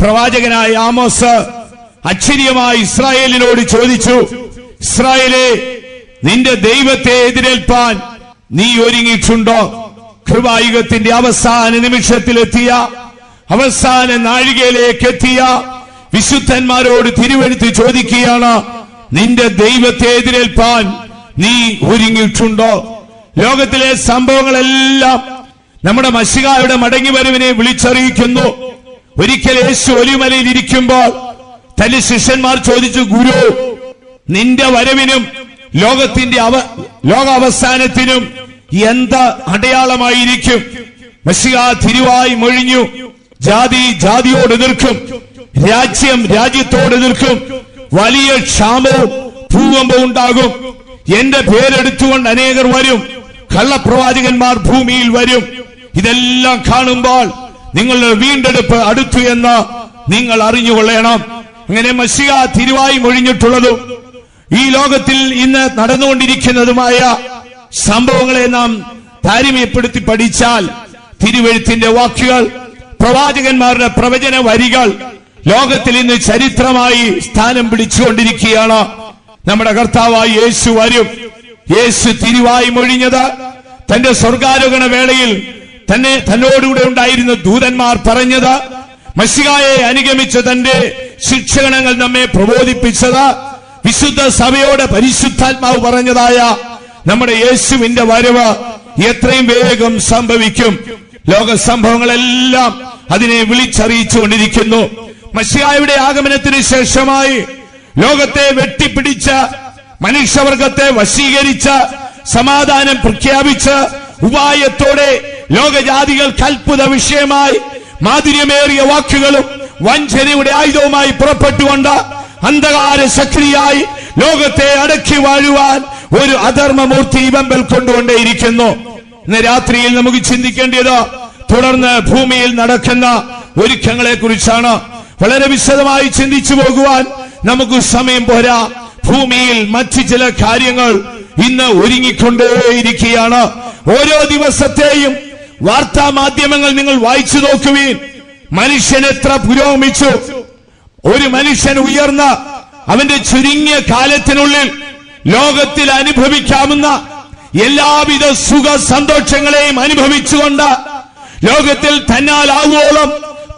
പ്രവാചകനായ ആമോസ് അക്ഷരീയമായി ഇസ്രായേലിനോട് ചോദിച്ചു ഇസ്രായേലെ നിന്റെ ദൈവത്തെ എതിരേൽപ്പാൻ നീ ഒരുങ്ങിയിട്ടുണ്ടോ? കൃപായുഗത്തിന്റെ അവസാന നിമിഷത്തിലെത്തിയ അവസാന നാഴികയിലേക്ക് എത്തിയ വിശുദ്ധന്മാരോട് തിരുവെടുത്ത് ചോദിക്കുകയാണ് നിന്റെ ദൈവത്തെ എതിരേൽപ്പാൻ നീ ഒരുങ്ങിയിട്ടുണ്ടോ? ലോകത്തിലെ സംഭവങ്ങളെല്ലാം നമ്മുടെ മഷികായുടെ മടങ്ങി വരവിനെ വിളിച്ചറിയിക്കുന്നു. ഒരിക്കൽ യേശു ഒലിമലയിൽ ഇരിക്കുമ്പോൾ തന്റെ ശിഷ്യന്മാർ ചോദിച്ചു ഗുരു നിന്റെ വരവിനും ലോകത്തിന്റെ അവ ലോകാവസാനത്തിനും എന്ത അടയാളമായിരിക്കും? മഷിക തിരുവായി മൊഴിഞ്ഞു ജാതി ജാതിയോട് എതിർക്കും രാജ്യം രാജ്യത്തോട് എതിർക്കും വലിയ ക്ഷാമവും ഭൂകമ്പവും ഉണ്ടാകും. എന്റെ പേരെടുത്തുകൊണ്ട് അനേകർ വരും കള്ളപ്രവാചകന്മാർ ഭൂമിയിൽ വരും. ഇതെല്ലാം കാണുമ്പോൾ നിങ്ങളുടെ വീണ്ടെടുപ്പ് അടുത്തു എന്ന് നിങ്ങൾ അറിഞ്ഞുകൊള്ളണം. അങ്ങനെ മസിക തിരുവായി മൊഴിഞ്ഞിട്ടുള്ളതും ഈ ലോകത്തിൽ ഇന്ന് നടന്നുകൊണ്ടിരിക്കുന്നതുമായ സംഭവങ്ങളെ നാം താരമ്യപ്പെടുത്തി പഠിച്ചാൽ തിരുവെഴുത്തിന്റെ വാക്കുകൾ പ്രവാചകന്മാരുടെ പ്രവചന വരികൾ ലോകത്തിൽ ഇന്ന് ചരിത്രമായി സ്ഥാനം പിടിച്ചുകൊണ്ടിരിക്കുകയാണ്. നമ്മുടെ കർത്താവായി യേശു വരും. യേശു തിരുവായി മൊഴിഞ്ഞത് തന്റെ സ്വർഗാരോഹണ വേളയിൽ തന്നെ തന്നോടുകൂടെ ഉണ്ടായിരുന്ന ദൂതന്മാർ പറഞ്ഞത് മഷികായെ അനുഗമിച്ച തന്റെ ശിക്ഷണങ്ങൾ നമ്മെ പ്രബോധിപ്പിച്ചത് വിശുദ്ധ സഭയോട് പരിശുദ്ധാത്മാവ് പറഞ്ഞതായ നമ്മുടെ യേശുവിന്റെ വരവ് എത്രയും വേഗം സംഭവിക്കും. ലോക സംഭവങ്ങളെല്ലാം അതിനെ വിളിച്ചറിയിച്ചുകൊണ്ടിരിക്കുന്നു മഷിയായുടെ ആഗമനത്തിന് ശേഷമായി ലോകത്തെ വെട്ടിപ്പിടിച്ച മനുഷ്യവർഗത്തെ വശീകരിച്ച സമാധാനം പ്രഖ്യാപിച്ച് ഉപായത്തോടെ ലോകജാതികൾക്ക് അത്ഭുത വിഷയമായി മാധുര്യമേറിയ വാക്കുകളും വഞ്ചനയുടെ ആയുധവുമായി പുറപ്പെട്ടുകൊണ്ട് അന്ധകാര ശക്തിയായി ലോകത്തെ അടക്കി വാഴുവാൻ ഒരു അധർമ്മമൂർത്തി ഇവമ്പൽ കൊണ്ടുകൊണ്ടേയിരിക്കുന്നു. ഇന്ന് രാത്രിയിൽ നമുക്ക് ചിന്തിക്കേണ്ടത് തുടർന്ന് ഭൂമിയിൽ നടക്കുന്ന ഒരുക്കങ്ങളെ കുറിച്ചാണ് വളരെ വിശദമായി ചിന്തിച്ചു പോകുവാൻ നമുക്ക് സമയം പോരാ. ഭൂമിയിൽ മറ്റു ചില കാര്യങ്ങൾ ഇന്ന് ഒരുങ്ങിക്കൊണ്ടേയിരിക്കുകയാണ്. ഓരോ ദിവസത്തെയും വാർത്താ മാധ്യമങ്ങൾ നിങ്ങൾ വായിച്ചു നോക്കുവീൻ. മനുഷ്യൻ എത്ര പുരോഗമിച്ചു. ഒരു മനുഷ്യൻ ഉയർന്ന അവന്റെ ചുരുങ്ങിയ കാലത്തിനുള്ളിൽ ലോകത്തിൽ അനുഭവിക്കാവുന്ന എല്ലാവിധ സുഖ സന്തോഷങ്ങളെയും അനുഭവിച്ചുകൊണ്ട് ലോകത്തിൽ തന്നാൽ ആവോളം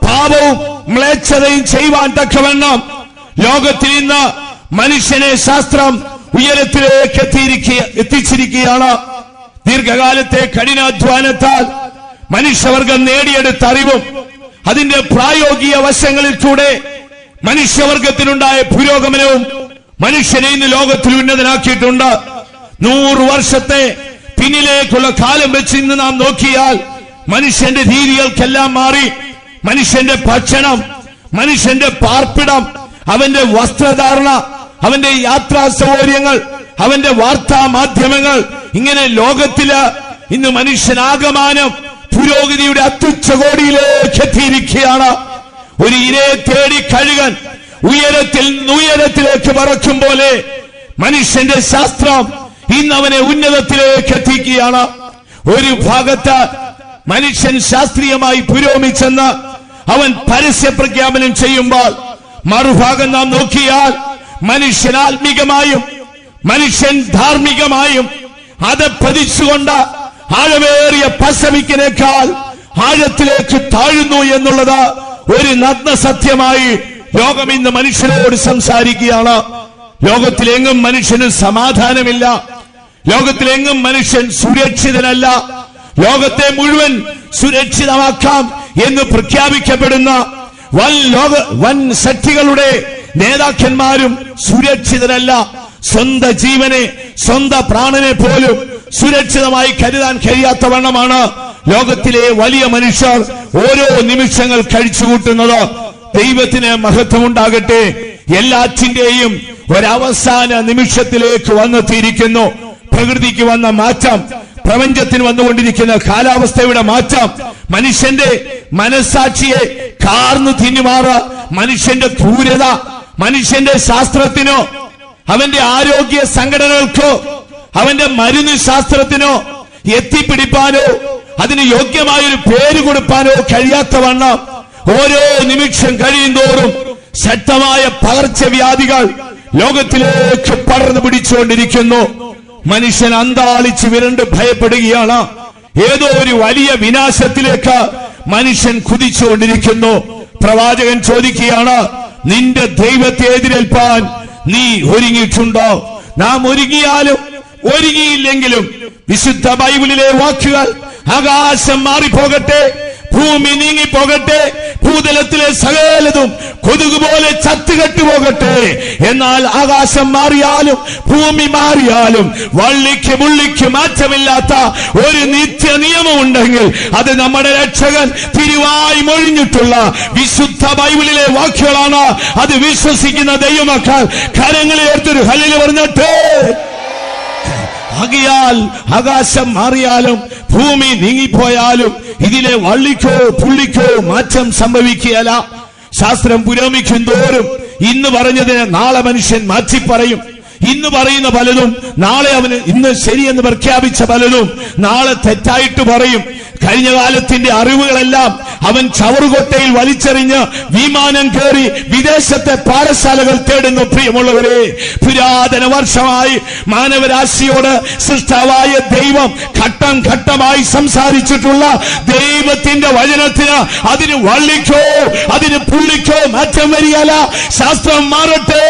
പാപവും മ്ലേച്ഛതയും ചെയ്യുവാൻ തക്കവണ്ണം ലോകത്തിൽ ഇന്ന് മനുഷ്യനെ ശാസ്ത്രം ഉയരത്തിലേക്ക് എത്തിയിരിക്കുക എത്തിച്ചിരിക്കുകയാണ്. ദീർഘകാലത്തെ കഠിനാധ്വാനത്താൽ മനുഷ്യവർഗം നേടിയെടുത്ത അറിവും അതിന്റെ പ്രായോഗിക വശങ്ങളിൽ കൂടെ മനുഷ്യവർഗത്തിനുണ്ടായ പുരോഗമനവും മനുഷ്യനെ ഇന്ന് ലോകത്തിൽ ഉന്നതനാക്കിയിട്ടുണ്ട്. നൂറ് വർഷത്തെ പിന്നിലേക്കുള്ള കാലം വെച്ച് ഇന്ന് നാം നോക്കിയാൽ മനുഷ്യന്റെ രീതികൾക്കെല്ലാം മാറി മനുഷ്യന്റെ ഭക്ഷണം മനുഷ്യന്റെ പാർപ്പിടം അവന്റെ വസ്ത്രധാരണ അവന്റെ യാത്രാ സൗകര്യങ്ങൾ അവന്റെ വാർത്താ മാധ്യമങ്ങൾ ഇങ്ങനെ ലോകത്തിൽ ഇന്ന് മനുഷ്യനാകമാനം പുരോഗതിയുടെ അത്യുച്ചകോടിയിലേക്ക് എത്തിയിരിക്കുകയാണ്. ഒരു ഇരയെ തേടി കഴുകൻ ഉയരത്തിൽ ഉയരത്തിലേക്ക് പറക്കും പോലെ മനുഷ്യന്റെ ശാസ്ത്രം ഇന്ന് അവനെ ഉന്നതത്തിലേക്ക് എത്തിക്കുകയാണ്. ഒരു ഭാഗത്ത് മനുഷ്യൻ ശാസ്ത്രീയമായി പുരോഗമിച്ചെന്ന് അവൻ പരസ്യ പ്രഖ്യാപനം ചെയ്യുമ്പോൾ മറുഭാഗം നാം നോക്കിയാൽ മനുഷ്യൻ ആത്മീകമായും മനുഷ്യൻ ധാർമ്മികമായും അത് പതിച്ചുകൊണ്ട് ആഴമേറിയ പശമിക്കിനേക്കാൾ ആഴത്തിലേക്ക് താഴുന്നു എന്നുള്ളത് ഒരു നഗ്ന സത്യമായി ലോകം ഇന്ന് മനുഷ്യനോട് സംസാരിക്കുകയാണ്. ലോകത്തിലെങ്ങും മനുഷ്യന് സമാധാനമില്ല. ലോകത്തിലെങ്ങും മനുഷ്യൻ സുരക്ഷിതനല്ല. ലോകത്തെ മുഴുവൻ സുരക്ഷിതമാക്കാം എന്ന് പ്രഖ്യാപിക്കപ്പെടുന്ന വൻ ലോക വൻ ശക്തികളുടെ നേതാക്കന്മാരും സുരക്ഷിതരല്ല. സ്വന്തം ജീവനെ സ്വന്തം പ്രാണനെ പോലും സുരക്ഷിതമായി കരുതാൻ കഴിയാത്തവണ്ണമാണ് ലോകത്തിലെ വലിയ മനുഷ്യർ ഓരോ നിമിഷങ്ങൾ കഴിച്ചുകൂട്ടുന്നത് ദൈവത്തിന് മഹത്വമുണ്ടാകട്ടെ. എല്ലാറ്റിന്റെയും ഒരവസാന നിമിഷത്തിലേക്ക് വന്നെത്തിയിരിക്കുന്നു. പ്രകൃതിക്ക് വന്ന മാറ്റം പ്രപഞ്ചത്തിന് വന്നുകൊണ്ടിരിക്കുന്ന കാലാവസ്ഥയുടെ മാറ്റം മനുഷ്യന്റെ മനസാക്ഷിയെ കാർന്നു തിന്നുമാറ മനുഷ്യന്റെ ക്രൂരത മനുഷ്യന്റെ ശാസ്ത്രത്തിനോ അവന്റെ ആരോഗ്യ സംഘടനകൾക്കോ അവന്റെ മരുന്ന് ശാസ്ത്രത്തിനോ എത്തിപ്പിടിപ്പാനോ അതിന് യോഗ്യമായ ഒരു പേര് കൊടുപ്പാനോ കഴിയാത്തവണ്ണം ഓരോ നിമിഷം കഴിയുന്തോറും ശക്തമായ പകർച്ചവ്യാധികൾ ലോകത്തിലേക്ക് പടർന്നു പിടിച്ചുകൊണ്ടിരിക്കുന്നു. മനുഷ്യൻ അന്താളിച്ച് വിരണ്ട് ഭയപ്പെടുകയാണ്. ഏതോ ഒരു വലിയ വിനാശത്തിലേക്ക് മനുഷ്യൻ കുതിച്ചുകൊണ്ടിരിക്കുന്നു. പ്രവാചകൻ ചോദിക്കുകയാണ് നിന്റെ ദൈവത്തെ എതിരേൽപ്പാൻ നീ ഒരുങ്ങിയിട്ടുണ്ടോ? നാം ഒരുങ്ങിയാലും ഒരുങ്ങിയില്ലെങ്കിലും വിശുദ്ധ ബൈബിളിലെ വാക്കുകൾ ആകാശം മാറിപ്പോകട്ടെ ഭൂമി നീങ്ങിപ്പോകട്ടെ ഭൂതലത്തിലെ സകലതും കൊതുക് പോലെ ചത്തുകെട്ടു പോകട്ടെ. എന്നാൽ ആകാശം മാറിയാലും ഭൂമി മാറിയാലും വള്ളിക്ക് മുള്ളിക്ക് മാറ്റമില്ലാത്ത ഒരു നിത്യ നിയമമുണ്ടെങ്കിൽ അത് നമ്മുടെ രക്ഷകൻ തിരുവായി മൊഴിഞ്ഞിട്ടുള്ള വിശുദ്ധ ബൈബിളിലെ വാക്കുകളാണ്. അത് വിശ്വസിക്കുന്ന ദൈവമക്കൾ കരങ്ങളെ എടുത്തൊരു ഹലിൽ പറഞ്ഞിട്ട് ആകിയാൽ ആകാശം മാറിയാലും ഭൂമി നീങ്ങിപ്പോയാലും ഇതിലെ വള്ളിക്കോ പുള്ളിക്കോ മാറ്റം സംഭവിക്കുകയല്ല. ശാസ്ത്രം പുരോഗമിക്കും തോറും ഇന്ന് പറഞ്ഞതിന് നാളെ മനുഷ്യൻ മാറ്റി പറയും ഇന്ന് പറയുന്ന പലതും നാളെ അവന് ഇന്ന് ശരിയെന്ന് പ്രഖ്യാപിച്ച പലതും നാളെ തെറ്റായിട്ട് പറയും. കഴിഞ്ഞ കാലത്തിന്റെ അറിവുകളെല്ലാം അവൻ ചവറുകൊട്ടയിൽ വലിച്ചെറിഞ്ഞ് വിമാനം കയറി വിദേശത്തെ പാഠശാലകൾ തേടുന്നു. പ്രിയമുള്ളവരെ പുരാതന വർഷമായി മാനവരാശിയോട് സൃഷ്ടാവായ ദൈവം ഘട്ടം ഘട്ടമായി സംസാരിച്ചിട്ടുള്ള ദൈവത്തിന്റെ വചനത്തിന് അതിന് വള്ളിക്കോ അതിന് പുള്ളിക്കോ മാറ്റം വരികയല്ല. ശാസ്ത്രം മാറട്ടെ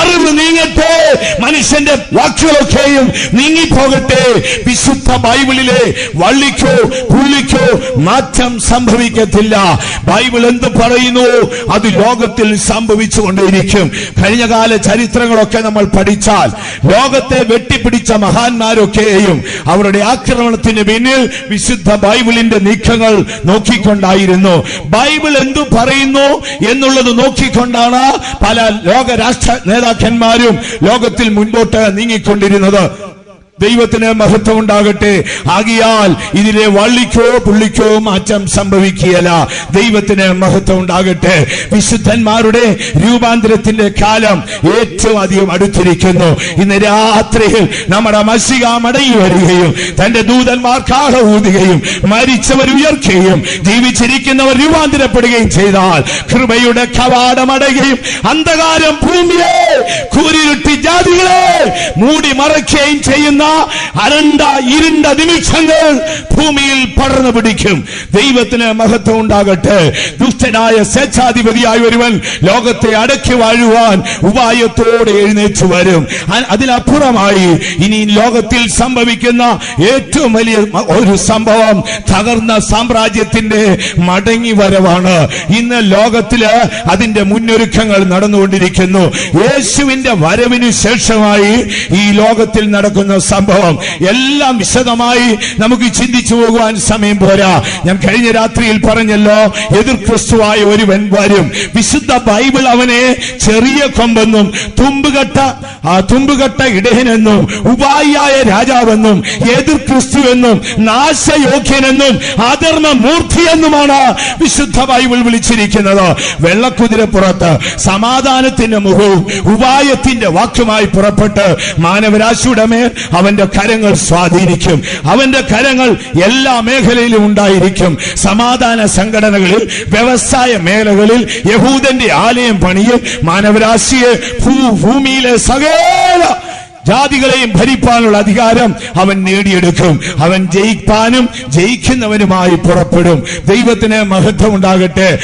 അറിവ് നീങ്ങട്ടെ മനുഷ്യന്റെ വാക്കുകളൊക്കെയും നീങ്ങിപ്പോകട്ടെ. വിശുദ്ധ ബൈബിളിലെ വള്ളിക്കോ പുള്ളിക്കോ മാറ്റം സംഭവിക്കത്തില്ല. ബൈബിൾ എന്ത് പറയുന്നു? അത് ലോകത്തിൽ സംഭവിച്ചുകൊണ്ടേയിരിക്കും. കഴിഞ്ഞകാല ചരിത്രങ്ങളൊക്കെ നമ്മൾ പഠിച്ചാൽ ലോകത്തെ വെട്ടിപ്പിടിച്ച മഹാന്മാരൊക്കെയും അവരുടെ ആക്രമണത്തിന് പിന്നിൽ വിശുദ്ധ ബൈബിളിന്റെ നീക്കങ്ങൾ നോക്കിക്കൊണ്ടായിരുന്നു. ബൈബിൾ എന്തു പറയുന്നു എന്നുള്ളത് നോക്കിക്കൊണ്ടാണ് പല ലോക രാഷ്ട്ര നേതാക്കന്മാരും ലോകത്തിൽ മുൻപോട്ട് നീങ്ങിക്കൊണ്ടിരുന്നത്. ദൈവത്തിന് മഹത്വം ഉണ്ടാകട്ടെ. ആകിയാൽ ഇതിലെ വള്ളിക്കോ പുള്ളിക്കോ മാറ്റം സംഭവിക്കുകയല്ല. ദൈവത്തിന് മഹത്വം ഉണ്ടാകട്ടെ. വിശുദ്ധന്മാരുടെ രൂപാന്തരത്തിന്റെ കാലം ഏറ്റവും അധികം അടുത്തിരിക്കുന്നു. ഇന്ന് രാത്രിയിൽ നമ്മുടെ മസിക മടങ്ങി വരികയും തന്റെ ദൂതന്മാർ കാഹ ഊതുകയും മരിച്ചവർ ഉയർക്കുകയും ജീവിച്ചിരിക്കുന്നവർ രൂപാന്തരപ്പെടുകയും ചെയ്താൽ കൃപയുടെ കവാടമടയുകയും അന്ധകാരം ഭൂമിയെ കൂരിരുട്ടി ജാതികളെ മൂടി മറയ്ക്കുകയും ചെയ്യുന്ന അരണ്ട ഇരുണ്ട നിമിഷങ്ങൾ ഭൂമിയിൽ പടർന്നു പിടിക്കും ദൈവത്തിന് മഹത്വം ഉണ്ടാകട്ടെ ദുഷ്ടനായ സ്വേച്ഛാധിപതിയായി ഒരുവൻ ലോകത്തെ അടക്കി വാഴുവാൻ ഉപായത്തോടെ എഴുന്നേറ്റ് വരും. അതിനപ്പുറമായി ഇനി ലോകത്തിൽ സംഭവിക്കുന്ന ഏറ്റവും വലിയ ഒരു സംഭവം തകർന്ന സാമ്രാജ്യത്തിന്റെ മടങ്ങി വരവാണ് ഇന്ന് ലോകത്തിൽ അതിന്റെ മുന്നൊരുക്കങ്ങൾ നടന്നുകൊണ്ടിരിക്കുന്നു. യേശുവിന്റെ വരവിന് ശേഷമായി ഈ ലോകത്തിൽ നടക്കുന്ന സംഭവം എല്ലാം വിശദമായി നമുക്ക് ചിന്തിച്ചു പോകുവാൻ സമയം പോരാ. ഞാൻ കഴിഞ്ഞ രാത്രിയിൽ പറഞ്ഞല്ലോ എതിർ ക്രിസ്തുവായ ഒരു വരും വിശുദ്ധ ബൈബിൾ അവനെ ചെറിയ കൊമ്പെന്നും തുമ്പുകെട്ട തുമ്പുകെട്ട ഇടയനെന്നും ഉപായിയായ രാജാവെന്നും എതിർ ക്രിസ്തു എന്നും നാശയോഗ്യനെന്നും അധർമ്മ മൂർത്തിയെന്നുമാണ് വിശുദ്ധ ബൈബിൾ വിളിച്ചിരിക്കുന്നത്. വെള്ളക്കുതിരപ്പുറത്ത് സമാധാനത്തിന്റെ മുഖവും ഉപായത്തിന്റെ വാക്കുമായി പുറപ്പെട്ട് മാനവരാശിയുടെ മേൽ അവന്റെ കരങ്ങൾ സ്വാധീനിക്കും. അവന്റെ കരങ്ങൾ എല്ലാ മേഖലയിലും ഉണ്ടായിരിക്കും. സമാധാന സംഘടനകളിൽ വ്യവസായ മേഖലകളിൽ യഹൂദന്റെ ആലയം പണിയും മാനവരാശിയെ ഭൂമിയിലെ സകല ജാതികളെയും ഭരിപ്പാനുള്ള അധികാരം അവൻ നേടിയെടുക്കും. അവൻ ജയിപ്പാനും ജയിക്കുന്നവനുമായി പുറപ്പെടും. ദൈവത്തിന് മഹത്വം ഉണ്ടാകട്ടെ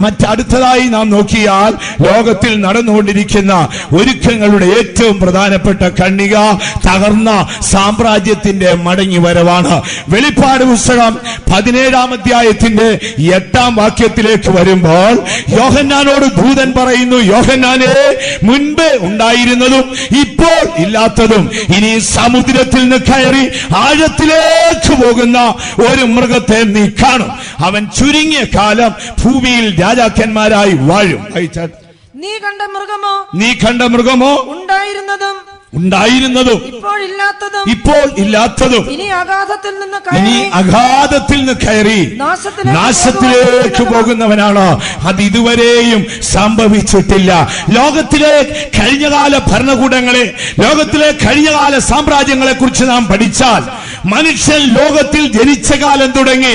മറ്റടുത്തതായി നാം നോക്കിയാൽ ലോകത്തിൽ നടന്നുകൊണ്ടിരിക്കുന്ന ഒരുക്കങ്ങളുടെ ഏറ്റവും പ്രധാനപ്പെട്ട കണ്ണിക തകർന്ന സാമ്രാജ്യത്തിന്റെ മടങ്ങി വരവാണ്. വെളിപ്പാട് പുസ്തകം പതിനേഴാം അധ്യായത്തിന്റെ എട്ടാം വാക്യത്തിലേക്ക് വരുമ്പോൾ യോഹന്നാനോട് ദൂതൻ പറയുന്നു യോഹന്നാനെ മുൻപ് ഉണ്ടായിരുന്നതും ഇപ്പോൾ ഇല്ലാത്തതും ഇനി സമുദ്രത്തിൽ നിന്ന് കയറി ആഴത്തിലേക്ക് പോകുന്ന ഒരു മൃഗത്തെ നീ കാണും. അവൻ ചുരുങ്ങിയ കാലം ഭൂമിയിൽ രാജാക്കന്മാരായി വാഴും. നീ കണ്ട മൃഗമോ? നീ കണ്ട മൃഗമോ? ഉണ്ടായിരുന്നതും ഉണ്ടായിരുന്നതും ഇപ്പോൾ ഇല്ലാത്തതും ഇനി അഗാധത്തിൽ നിന്ന് കയറി നാശത്തിലേക്ക് പോകുന്നവനാണ്? അത് ഇതുവരെയും സംഭവിച്ചിട്ടില്ല. ലോകത്തിലെ കഴിഞ്ഞകാല ഭരണകൂടങ്ങളെ ലോകത്തിലെ കഴിഞ്ഞകാല സാമ്രാജ്യങ്ങളെ കുറിച്ച് നാം പഠിച്ചാൽ മനുഷ്യൻ ലോകത്തിൽ ജനിച്ച കാലം തുടങ്ങി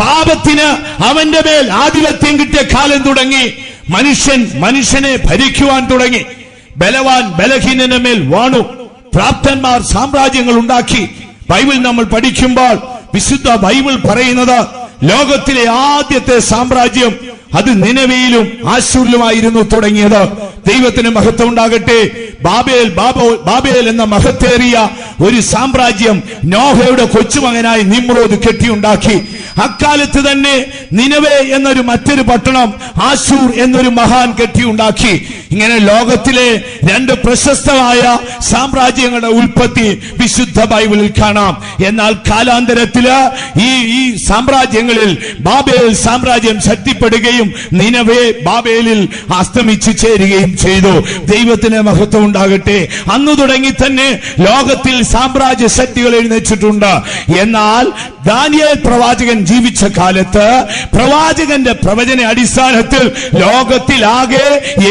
പാപത്തിന് അവന്റെ മേൽ ആധിപത്യം കിട്ടിയ കാലം തുടങ്ങി മനുഷ്യൻ മനുഷ്യനെ ഭരിക്കുവാൻ തുടങ്ങി. ബലവാൻ ബലഹീനന മേൽ വാണു. പ്രാപ്തന്മാർ സാമ്രാജ്യങ്ങൾ ഉണ്ടാക്കി. ബൈബിൾ നമ്മൾ പഠിക്കുമ്പോൾ വിശുദ്ധ ബൈബിൾ പറയുന്നത് ലോകത്തിലെ ആദ്യത്തെ സാമ്രാജ്യം അത് നിലവിയിലും ആശൂരിലുമായിരുന്നു തുടങ്ങിയത്. ദൈവത്തിന് മഹത്വം ഉണ്ടാകട്ടെ. ബാബേൽ ബാബോ ബാബേൽ എന്ന മഹത്തേറിയ ഒരു സാമ്രാജ്യം നോഹയുടെ കൊച്ചുമകനായി നിമ്രോദ് കെട്ടിയുണ്ടാക്കി. അക്കാലത്ത് തന്നെ നിനവേ എന്നൊരു മറ്റൊരു പട്ടണം ആശൂർ എന്നൊരു മഹാൻ കെട്ടിയുണ്ടാക്കി. ഇങ്ങനെ ലോകത്തിലെ രണ്ട് പ്രശസ്തമായ സാമ്രാജ്യങ്ങളുടെ ഉൽപ്പത്തി വിശുദ്ധ ബൈബിളിൽ കാണാം. എന്നാൽ കാലാന്തരത്തിൽ ഈ ഈ സാമ്രാജ്യങ്ങളിൽ ബാബേൽ സാമ്രാജ്യം ശക്തിപ്പെടുകയും നിനവേ ബാബേലിൽ അസ്തമിച്ചു ചേരുകയും ചെയ്തു. ദൈവത്തിന് മഹത്വം ഉണ്ടാകട്ടെ. അന്ന് തുടങ്ങി തന്നെ ലോകത്തിൽ സാമ്രാജ്യ ശക്തികൾ എഴുന്നേറ്റിട്ടുണ്ട്. എന്നാൽ ദാനിയൽ പ്രവാചകൻ ജീവിച്ച കാലത്ത് പ്രവാചകന്റെ പ്രവചന അടിസ്ഥാനത്തിൽ ലോകത്തിലാകെ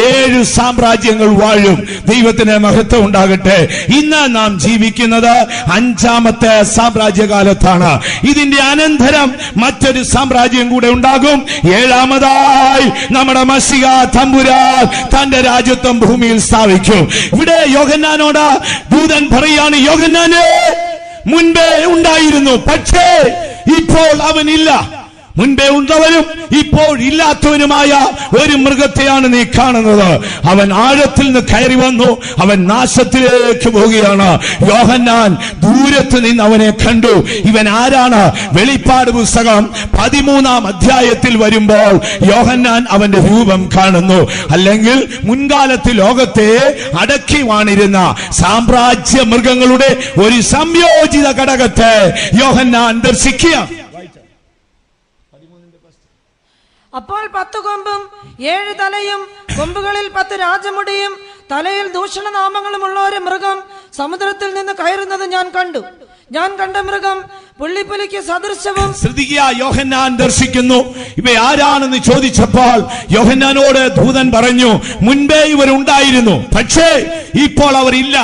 ഏഴ് സാമ്രാജ്യങ്ങൾ വാഴും. ദൈവത്തിന് മഹത്വം ഉണ്ടാകട്ടെ. ഇന്ന് നാം ജീവിക്കുന്നത് അഞ്ചാമത്തെ സാമ്രാജ്യകാലത്താണ്. ഇതിന്റെ അനന്തരം മറ്റൊരു സാമ്രാജ്യം കൂടെ ഉണ്ടാകും. ഏഴാമതായി നമ്മുടെ മസിക തമ്പുരാൻ തന്റെ രാജ്യത്വം ഭൂമിയിൽ സ്ഥാപിക്കും. ഇവിടെ യോഹന്നാനോട് ദൂതൻ പറയാണ് യോഹന്നാനെ മുൻപേ ഉണ്ടായിരുന്നു പക്ഷേ ഇപ്പോൾ അവനില്ല. മുൻപേ ഉള്ളവനും ഇപ്പോൾ ഇല്ലാത്തവനുമായ ഒരു മൃഗത്തെയാണ് നീ കാണുന്നത്. അവൻ ആഴത്തിൽ നിന്ന് കയറി വന്നു. അവൻ നാശത്തിലേക്ക് പോവുകയാണ്. യോഹന്നാൻ ദൂരത്ത് നിന്ന് അവനെ കണ്ടു. ഇവൻ ആരാണ്? വെളിപ്പാട് പുസ്തകം പതിമൂന്നാം അധ്യായത്തിൽ വരുമ്പോൾ യോഹന്നാൻ അവന്റെ രൂപം കാണുന്നു. അല്ലെങ്കിൽ മുൻകാലത്ത് ലോകത്തെ അടക്കി വാണിരുന്ന സാമ്രാജ്യ മൃഗങ്ങളുടെ ഒരു സംയോജിത ഘടകത്തെ യോഹന്നാൻ ദർശിക്കുക. അപ്പോൾ പത്ത് കൊമ്പും ഏഴ് തലയും കൊമ്പുകളിൽ പത്ത് രാജമുടിയും തലയിൽ ദൂഷണനാമങ്ങളും ഉള്ള ഒരു മൃഗം സമുദ്രത്തിൽ നിന്ന് കയറുന്നത് ഞാൻ കണ്ടു. ഞാൻ കണ്ട മൃഗം പുള്ളിപ്പുലിക്ക് സദൃശവും ശ്രദ്ധിക്കുക യോഹന്നാൻ ദർശിക്കുന്നു. ഇവ ആരാണെന്ന് ചോദിച്ചപ്പോൾ യോഹന്നാനോട് ദൂതൻ പറഞ്ഞു മുൻപേ ഇവരുണ്ടായിരുന്നു. പക്ഷേ ഇപ്പോൾ അവർ ഇല്ല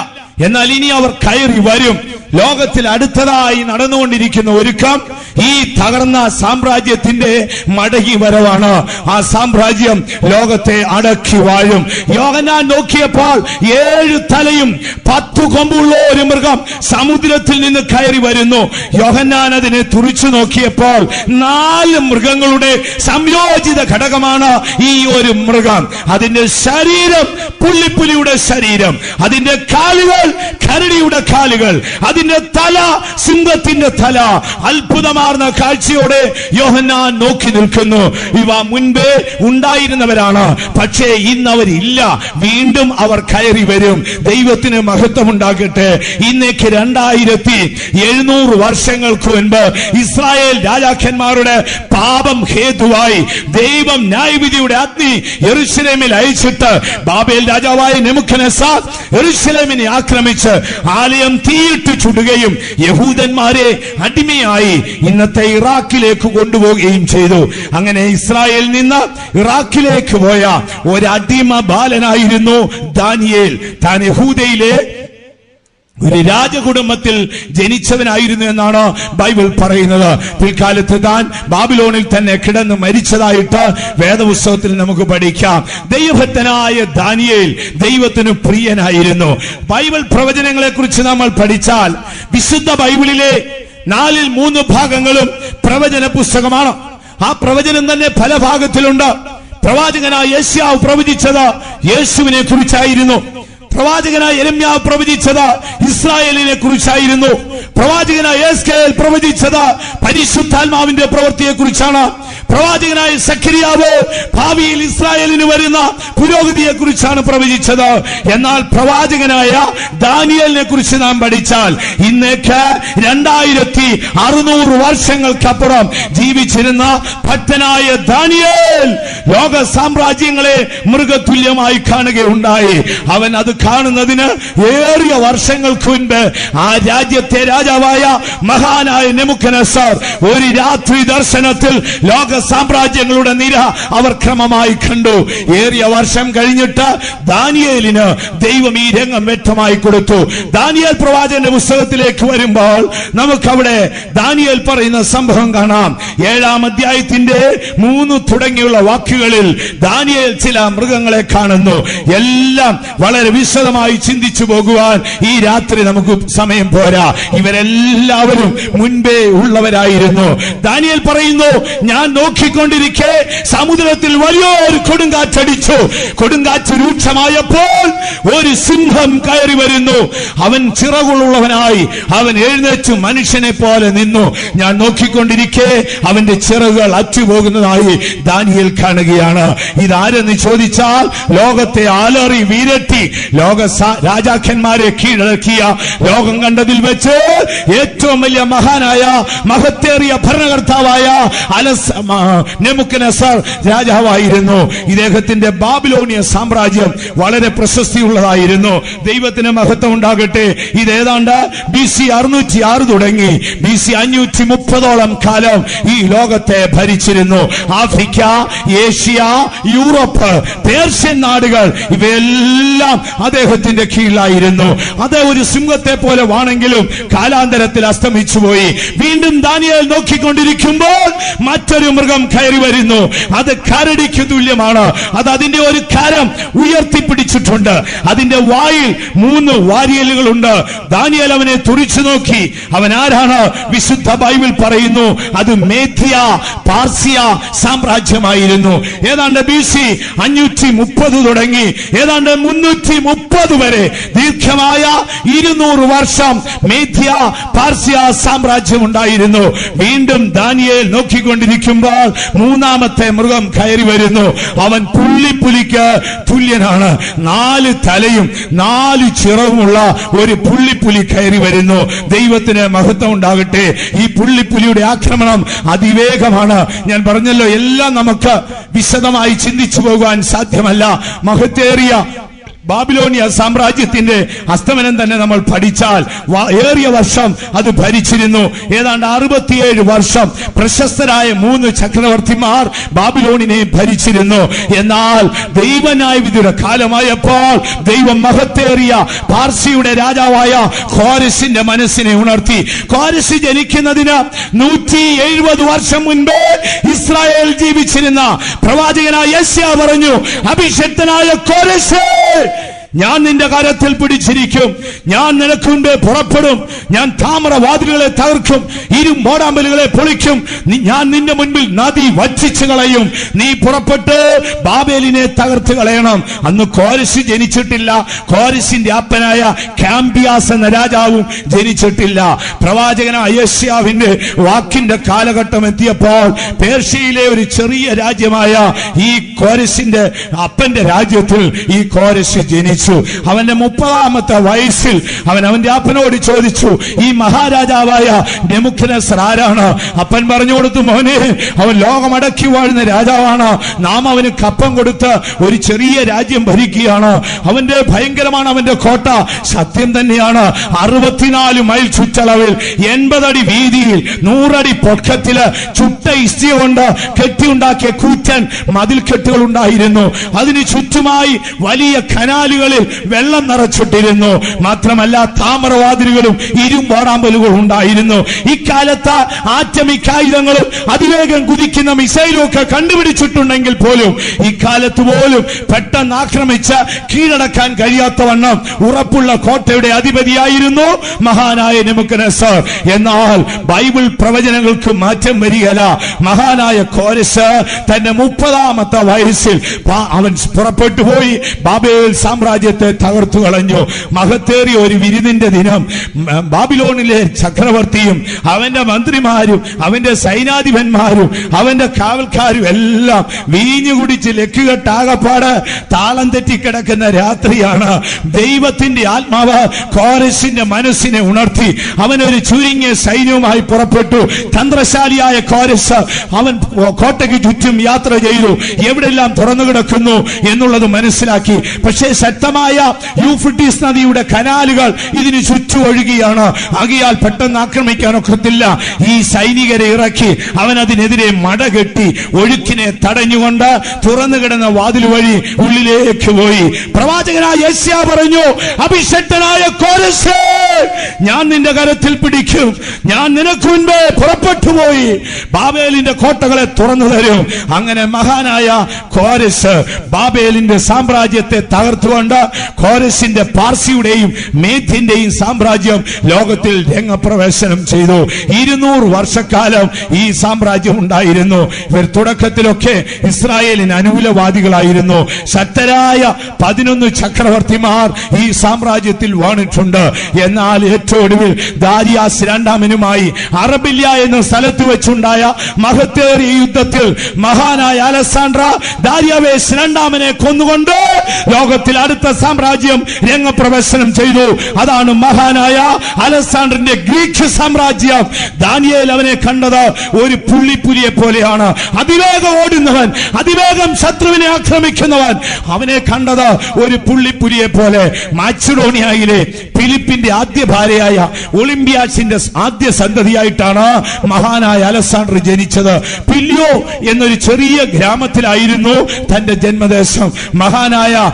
എന്നാൽ ഇനി അവർ കയറി വരും. ലോകത്തിൽ അടുത്തതായി നടന്നുകൊണ്ടിരിക്കുന്ന ഒരുക്കം ഈ തകർന്ന സാമ്രാജ്യത്തിന്റെ മടങ്ങി വരവാണ്. ആ സാമ്രാജ്യം ലോകത്തെ അടക്കി വാഴും. യോഹന്നാൻ നോക്കിയപ്പോൾ ഏഴ് തലയും പത്തു കൊമ്പുള്ള ഒരു മൃഗം സമുദ്രത്തിൽ നിന്ന് കയറി വരുന്നു. യോഹന്നാൻ അതിനെ തുറിച്ചു നോക്കിയപ്പോൾ നാല് മൃഗങ്ങളുടെ സംയോജിത ഘടകമാണ് ഈ ഒരു മൃഗം. അതിന്റെ ശരീരം പുള്ളിപ്പുലിയുടെ ശരീരം. അതിന്റെ കാലുകൾ കരടിയുടെ കാലുകൾ. അതിന്റെ തല സിംഹത്തിന്റെ തല. അത്ഭുതമാർന്ന കാഴ്ചയോടെ യോഹന്നാൻ നോക്കി നിൽക്കുന്നു. ഇവ മുൻപേ ഉണ്ടായിരുന്നവരാണ്. പക്ഷേ ഇന്ന് അവരില്ല. വീണ്ടും അവർ കയറി വരും. ദൈവത്തിന് മഹത്വമുണ്ടാകട്ടെ. ഇന്നേക്ക് രണ്ടായിരത്തി എഴുന്നൂറ് വർഷങ്ങൾക്ക് മുൻപ് ഇസ്രായേൽ രാജാക്കന്മാരുടെ പാപം ഹേതുവായി ദൈവം ന്യായവിധിയുടെ അഗ്നി എറുശലേമിൽ അയച്ചിട്ട് ബാബേൽ രാജാവായ നെമുഖനസാർ എറുശലേമിനെ ആക്രമിച്ച് ആലയം തീയിട്ട് ചുടുകയും യഹൂദന്മാരെ അടിമയായി ഇന്നത്തെ ഇറാഖിലേക്ക് കൊണ്ടുപോവുകയും ചെയ്തു. അങ്ങനെ ഇസ്രായേലിൽ നിന്ന് ഇറാഖിലേക്ക് പോയ ഒരു അടിമ ബാലനായിരുന്നു ദാനിയേൽ. താൻ യഹൂദയിലെ ഒരു രാജകുടുംബത്തിൽ ജനിച്ചവനായിരുന്നു എന്നാണ് ബൈബിൾ പറയുന്നത്. പിൽക്കാലത്ത് താൻ ബാബിലോണിൽ തന്നെ കിടന്ന് മരിച്ചതായിട്ട് വേദപുസ്തകത്തിൽ നമുക്ക് പഠിക്കാം. ദൈവഭക്തനായ ദാനിയേൽ ദൈവത്തിന് പ്രിയനായിരുന്നു. ബൈബിൾ പ്രവചനങ്ങളെ കുറിച്ച് നമ്മൾ പഠിച്ചാൽ വിശുദ്ധ ബൈബിളിലെ നാലിൽ മൂന്ന് ഭാഗങ്ങളും പ്രവചന പുസ്തകമാണ്. ആ പ്രവചനം തന്നെ പല ഭാഗത്തിലുണ്ട്. പ്രവാചകനായ യേശ്യാവ് പ്രവചിച്ചത് യേശുവിനെ കുറിച്ചായിരുന്നു. പ്രവാചകനായ എരമ്യാവ് പ്രവചിച്ചത് ഇസ്രായേലിനെ കുറിച്ചായിരുന്നു. പ്രവാചകനായ എസ്കേൽ പ്രവചിച്ചത് പരിശുദ്ധാത്മാവിന്റെ പ്രവൃത്തിയെ കുറിച്ചാണ് പ്രവാചകനായ സഖരിയാവ് ഭാവിയിൽ ഇസ്രായേലിന് വരുന്ന പുരോഗതിയെ കുറിച്ചാണ് പ്രവചിച്ചത്. എന്നാൽ പ്രവാചകനായ ദാനിയലിനെ കുറിച്ച് നാം പഠിച്ചാൽ ഇന്നേക്ക് രണ്ടായിരത്തി അറുന്നൂറ് വർഷങ്ങൾക്കപ്പുറം ജീവിച്ചിരുന്ന ഭക്തനായ ദാനിയേൽ ലോക സാമ്രാജ്യങ്ങളെ മൃഗതുല്യമായി കാണുകയുണ്ടായി. അവൻ അത് കാണുന്നതിന് ഏറിയ വർഷങ്ങൾക്ക് മുൻപ് ആ രാജ്യത്തെ രാജാവായ മഹാനായ നെമുക്കനസർ ഒരു രാത്രി ദർശനത്തിൽ ലോക സാമ്രാജ്യങ്ങളുടെ നിര അവർ ക്രമമായി കണ്ടു. ഏറിയ വർഷം കഴിഞ്ഞിട്ട് ദാനിയേലിന് ദൈവം ഈ രംഗം വ്യക്തമായി കൊടുത്തു. ദാനിയേൽ പ്രവാചകന്റെ പുസ്തകത്തിലേക്ക് വരുമ്പോൾ നമുക്കവിടെ ദാനിയേൽ പറയുന്ന സംഭവം കാണാം. ഏഴാം അധ്യായത്തിന്റെ മൂന്ന് തുടങ്ങിയുള്ള വാക്കുകളിൽ ദാനിയേൽ ചില മൃഗങ്ങളെ കാണുന്നു. എല്ലാം വളരെ വിശദമായി ചിന്തിച്ചു പോകുവാൻ ഈ രാത്രി നമുക്ക് സമയം പോരാ. ഇവരെല്ലാവരും മുൻപേ ഉള്ളവരായിരുന്നു. ദാനിയേൽ പറയുന്നു ഞാൻ നോക്കിക്കൊണ്ടിരിക്കെ. സമുദ്രത്തിൽ വലിയൊരു കൊടുങ്കാറ്റടിച്ചു. കൊടുങ്കാറ്റ് രൂക്ഷമായപ്പോൾ ഒരു സിംഹം കയറി വരുന്നു. അവൻ ചിറകുള്ളവനായി. അവൻ എഴുന്നേറ്റ് മനുഷ്യനെ പോലെ നിന്നു. ഞാൻ നോക്കിക്കൊണ്ടിരിക്കെ. അവന്റെ ചിറകുകൾ അറ്റുപോകുന്നതായി ദാനിയൽ കാണുകയാണ്. ഇതാരെന്ന് ചോദിച്ചാൽ ലോകത്തെ ആലറി വീരട്ടി ലോക രാജാക്കന്മാരെ കീഴടക്കിയ ലോകം കണ്ടതിൽ വെച്ച് ഏറ്റവും വലിയ മഹാനായ മഹത്തേറിയ ഭരണകർത്താവായ അലസ് രാജാവായിരുന്നു. ഇദ്ദേഹത്തിന്റെ ബാബിലോണിയ സാമ്രാജ്യം വളരെ പ്രശസ്തിയുള്ളതായിരുന്നു. ദൈവത്തിന് മഹത്വം ഉണ്ടാകട്ടെ. ഇത് ഏതാണ്ട് ബി സി അറുന്നൂറ്റി ആറ് തുടങ്ങി. ബി സി അഞ്ഞൂറ്റി മുപ്പതോളം കാലം ഈ ലോകത്തെ ഭരിച്ചിരുന്നു. ആഫ്രിക്ക ഏഷ്യ യൂറോപ്പ് പേർഷ്യൻ നാടുകൾ ഇവയെല്ലാം അദ്ദേഹത്തിന്റെ കീഴിലായിരുന്നു. അത് ഒരു സിംഹത്തെ പോലെ വാണെങ്കിലും കാലാന്തരത്തിൽ അസ്തമിച്ചു പോയി വീണ്ടും ദാനിയൽ നോക്കിക്കൊണ്ടിരിക്കുമ്പോൾ മറ്റൊരു മൃഗം കയറി വരുന്നു. അത് കരടിക്ക് തുല്യമാണ്. അത് അതിന്റെ ഒരു കരം ഉയർത്തിപ്പിടിച്ചിട്ടുണ്ട്. അതിന്റെ വായിൽ മൂന്ന് വാരിയലുകളുണ്ട് ദാനിയൽ അവനെ തുറിച്ചു നോക്കി. അവൻ ആരാണ്? വിശുദ്ധ ബൈബിൾ പറയുന്നു അത് മേധ്യ പാർസിയ സാമ്രാജ്യമായിരുന്നു. ഏതാണ്ട് ബി സി അഞ്ഞൂറ്റി മുപ്പത് തുടങ്ങി. ഏതാണ്ട് മുന്നൂറ്റി മുപ്പത് വരെ ദീർഘമായ ഇരുന്നൂറ് വർഷം മേധ്യ പാർസിയ സാമ്രാജ്യം ഉണ്ടായിരുന്നു. വീണ്ടും ദാനിയേൽ നോക്കിക്കൊണ്ടിരിക്കുമ്പോൾ മൂന്നാമത്തെ മൃഗം കയറി വരുന്നു. അവൻ പുള്ളിപ്പുലിക്ക് തുല്യനാണ്. നാല് തലയും നാല് ചിറവുമുള്ള ഒരു പുള്ളിപ്പുലി കയറി വരുന്നു. ദൈവത്തിന് മഹത്വം ഉണ്ടാകട്ടെ. ഈ പുള്ളിപ്പുലിയുടെ ആക്രമണം അതിവേഗമാണ്. ഞാൻ പറഞ്ഞല്ലോ എല്ലാം നമുക്ക് വിശദമായി ചിന്തിച്ചു പോകാൻ സാധ്യമല്ല. മഹത്തേറിയ ബാബിലോണിയ സാമ്രാജ്യത്തിന്റെ അസ്തമനം തന്നെ നമ്മൾ പഠിച്ചാൽ ഏറിയ വർഷം അത് ഭരിച്ചിരുന്നു. ഏതാണ്ട് അറുപത്തിയേഴ് വർഷം പ്രശസ്തരായ മൂന്ന് ചക്രവർത്തിമാർ ബാബിലോണിനെ ഭരിച്ചിരുന്നു. എന്നാൽ ദൈവനായ വിധിയുടെ കാലമായപ്പോൾ ദൈവം മഹത്തേറിയ പാർസിയുടെ രാജാവായ കോരസിന്റെ മനസ്സിനെ ഉണർത്തി. കോരസ് ജനിക്കുന്നതിന് നൂറ്റി എഴുപത് വർഷം മുൻപേ ഇസ്രായേൽ ജീവിച്ചിരുന്ന പ്രവാചകനായ യസ്യ പറഞ്ഞു അഭിഷക്തനായ കോരസ് Hey! ഞാൻ നിന്റെ കാര്യത്തിൽ പിടിച്ചിരിക്കും. ഞാൻ നിനക്ക് മുമ്പേ പുറപ്പെടും. ഞാൻ താമ്രവാതിലുകളെ തകർക്കും. ഇരുമ്പോടാമ്പലുകളെ പൊളിക്കും. ഞാൻ നിന്റെ മുൻപിൽ നദി വച്ചിച്ചു കളയും. നീ പുറപ്പെട്ട് ബാബേലിനെ തകർത്ത് കളയണം. അന്ന് കോരശ് ജനിച്ചിട്ടില്ല. കോരശിന്റെ അപ്പനായ ക്യാമ്പിയാസ് എന്ന രാജാവും ജനിച്ചിട്ടില്ല. പ്രവാചകനായ അയസ്യാവിന്റെ വാക്കിന്റെ കാലഘട്ടം എത്തിയപ്പോൾ പേർഷ്യയിലെ ഒരു ചെറിയ രാജ്യമായ ഈ കോരശിന്റെ അപ്പന്റെ രാജ്യത്തിൽ ഈ കോരശ് ജനിച്ചു. അവന്റെ മുപ്പതാമത്തെ വയസ്സിൽ അവൻ അവന്റെ അപ്പനോട് ചോദിച്ചു ഈ മഹാരാജാവായ നെമുഖനസർ ആരാണ്? അപ്പൻ പറഞ്ഞു കൊടുത്തു മോനെ അവൻ ലോകമടക്കി വാഴുന്ന രാജാവാണ്. നാം അവന് കപ്പം കൊടുത്ത് ഒരു ചെറിയ രാജ്യം ഭരിക്കുകയാണ്. അവന്റെ ഭയങ്കരമാണ് അവന്റെ കോട്ട. സത്യം തന്നെയാണ്. അറുപത്തിനാല് മൈൽ ചുറ്റളവിൽ എൺപതടി വീതിയിൽ നൂറടി പൊക്കത്തിൽ ചുട്ട ഇസ്തിയ കൊണ്ട് കെട്ടിയുണ്ടാക്കിയ കൂറ്റൻ മതിൽ കെട്ടുകൾ ഉണ്ടായിരുന്നു. അതിന് ചുറ്റുമായി വലിയ കനാലുകളിൽ വെള്ളം നിറച്ചിട്ടിരുന്നു. മാത്രമല്ല താമരവാതിലുകളും ഇരുമ്പാടാമ്പലുകളും ഉണ്ടായിരുന്നു. ഇക്കാലത്ത് ആറ്റമിക് ആയുധങ്ങളും അതിവേഗം കുതിക്കുന്ന മിസൈലും ഒക്കെ കണ്ടുപിടിച്ചിട്ടുണ്ടെങ്കിൽ പോലും ഇക്കാലത്ത് പോലും പെട്ടെന്ന് ആക്രമിച്ച് കീഴടക്കാൻ കഴിയാത്ത വണ്ണം ഉറപ്പുള്ള കോട്ടയുടെ അധിപതിയായിരുന്നു മഹാനായ നെമുക്കനസർ എന്നാൽ ബൈബിൾ പ്രവചനങ്ങൾക്ക് മാറ്റം വരികയല്ല. മഹാനായ കോരസ് തന്റെ മുപ്പതാമത്തെ വയസ്സിൽ അവൻ പുറപ്പെട്ടു പോയി. ബാബേൽ സാമ്രാജ്യത്തെ തകർത്തു കളഞ്ഞു. മഹത്തേറിയ ഒരു വിരുന്നിന്റെ ദിനം. ബാബിലോണിലെ ചക്രവർത്തിയും അവന്റെ മന്ത്രിമാരും അവന്റെ സൈനാധിപന്മാരും അവന്റെ കാവൽക്കാരും എല്ലാം വീഞ്ഞു കുടിച്ച് ലക്കുകെട്ടാകപ്പാട് താളം തെറ്റിക്കിടക്കുന്ന രാത്രിയാണ്. ദൈവത്തിന്റെ ആത്മാവ് കോരസിന്റെ മനസ്സിനെ ഉണർത്തി. അവനൊരു ചുരുങ്ങിയ സൈന്യവുമായി പുറപ്പെട്ടു. തന്ത്രശാലിയായ കോരസ് അവൻ കോട്ടയ്ക്ക് ചുറ്റും യാത്ര ചെയ്തു. എവിടെല്ലാം തുറന്നു കിടക്കുന്നു എന്നുള്ളത് മനസ്സിലാക്കി. പക്ഷേ ശക്ത ശക്തമായ യൂഫ്രട്ടീസ് നദിയുടെ കനാലുകൾ ഇതിന് ചുറ്റു ഒഴുകിയാണ് പെട്ടെന്ന് ആക്രമിക്കാൻ ഒക്കത്തില്ല. ഈ സൈനികരെ ഇറക്കി അവൻ അതിനെതിരെ മടകെട്ടി ഒഴുക്കിനെ തടഞ്ഞുകൊണ്ട് തുറന്നു കിടന്ന വാതിൽ വഴി ഉള്ളിലേക്ക് പോയി. പ്രവാചകനായ യസ്യ പറഞ്ഞു അഭിഷക്തനായ ഞാൻ നിന്റെ കരത്തിൽ പിടിക്കും. ഞാൻ നിനക്ക് മുൻപേ പുറപ്പെട്ടു പോയി. ബാബേലിന്റെ കോട്ടകളെ തുറന്നു തരും. അങ്ങനെ മഹാനായ കോരസ് ബാബേലിന്റെ സാമ്രാജ്യത്തെ തകർത്തുകൊണ്ട് കോരസിന്റെ പാർസിയുടെയും മേധ്യന്റെയും സാമ്രാജ്യം ലോകത്തിൽ രംഗപ്രവേശനം ചെയ്തു. ഇരുന്നൂറ് വർഷക്കാലം ഈ സാമ്രാജ്യം ഉണ്ടായിരുന്നു. ഇവർ തുടക്കത്തിലൊക്കെ ഇസ്രായേലിന് അനുകൂലവാദികളായിരുന്നു. ശക്തരായ പതിനൊന്ന് ചക്രവർത്തിമാർ ഈ സാമ്രാജ്യത്തിൽ വാണിട്ടുണ്ട്. എന്നാൽ ഏറ്റവും ഒടുവിൽ ദാരിയാസ് രണ്ടാമനുമായി അറബില്ല എന്ന സ്ഥലത്ത് വെച്ചുണ്ടായ മഹത്തേറിയ യുദ്ധത്തിൽ മഹാനായ അലസാൻഡ്ര ദാരിയാവേസ് രണ്ടാമനെ കൊന്നുകൊണ്ട് ലോകത്തിൽ അടുത്ത സാമ്രാജ്യം രംഗപ്രവേശനം ചെയ്തു. അതാണ് മഹാനായ അലക്സാണ്ടറിന്റെ ഗ്രീക്ക് സാമ്രാജ്യം. ദാനിയേൽ അവനെ കണ്ടത് ഒരു പുള്ളിപ്പുലിയെ പോലെയാണ്. അതിവേഗം ഓടുന്നവൻ അതിവേഗം ശത്രുവിനെ ആക്രമിക്കുന്നവൻ. അവനെ കണ്ടത് ഒരു പുള്ളിപ്പുലിയെ പോലെ മാച്ചുഡോണിയയിലെ ഫിലിപ്പിന്റെ ആദ്യ ഭാര്യയായ ഒളിമ്പിയാസിന്റെ ആദ്യ സന്തതിയായിട്ടാണ് മഹാനായ അലക്സാണ്ടർ ജനിച്ചത്. പില്യോ എന്നൊരു ചെറിയ ഗ്രാമത്തിലായിരുന്നു തന്റെ ജന്മദേശം. മഹാനായ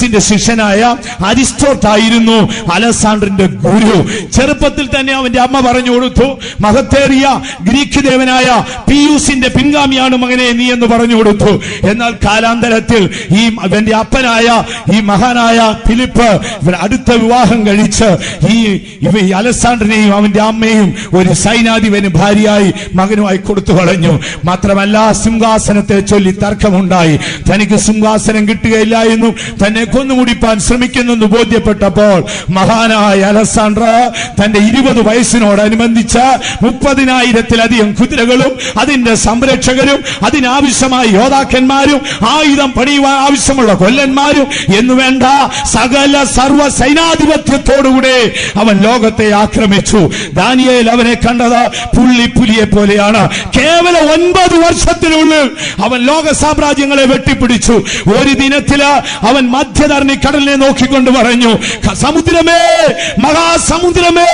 സോക്രട്ടിസിന്റെ ശിഷ്യനായ അരിസ്റ്റോട്ട് ആയിരുന്നു അലസാണ്ടറിന്റെ ഗുരു. ചെറുപ്പത്തിൽ തന്നെ അവന്റെ അമ്മ പറഞ്ഞു കൊടുത്തു മഹത്തേറിയ ഗ്രീക്ക് ദേവനായ പിയൂസിന്റെ പിൻഗാമിയാണ് മകനെ നീ എന്ന് പറഞ്ഞു കൊടുത്തു. എന്നാൽ കാലാന്തരത്തിൽ ഈ അവന്റെ അപ്പനായ ഈ മഹാനായ ഫിലിപ്പ് അടുത്ത വിവാഹം കഴിച്ച് ഈ ഇവ അലസാണ്ടറിനെയും അവന്റെ അമ്മയും ഒരു സൈനാധിപന് ഭാര്യയായി മകനുമായി കൊടുത്തു കളഞ്ഞു. മാത്രമല്ല സിംഹാസനത്തെ ചൊല്ലി തർക്കമുണ്ടായി. തനിക്ക് സിംഹാസനം കിട്ടുകയില്ല എന്നും തന്നെ കൊന്നുമുടിപ്പാൻ ശ്രമിക്കുന്നെന്ന് ബോധ്യപ്പെട്ടപ്പോൾ മഹാനായ അലസാണ്ട്ര തന്റെ ഇരുപത് വയസ്സിനോടനുബന്ധിച്ച് മുപ്പതിനായിരത്തിലധികം കുതിരകളും അതിന്റെ സംരക്ഷകരും അതിനാവശ്യമായ യോദ്ധാക്കന്മാരും ആയുധം പണിയുവാൻ ആവശ്യമുള്ള കൊല്ലന്മാരും എന്നു വേണ്ട സകല സർവ സൈനാധിപത്യത്തോടുകൂടെ അവൻ ലോകത്തെ ആക്രമിച്ചു. ദാനിയയിൽ അവനെ കണ്ടത് പുള്ളിപ്പുലിയെ പോലെയാണ്. കേവലം ഒൻപത് വർഷത്തിനുള്ളിൽ അവൻ ലോക സാമ്രാജ്യങ്ങളെ വെട്ടിപ്പിടിച്ചു. ഒരു ദിനത്തിൽ അവൻ മധ്യധരണി കടലിനെ നോക്കിക്കൊണ്ട് പറഞ്ഞു "ക- സമുദ്രമേ മഹാസമുദ്രമേ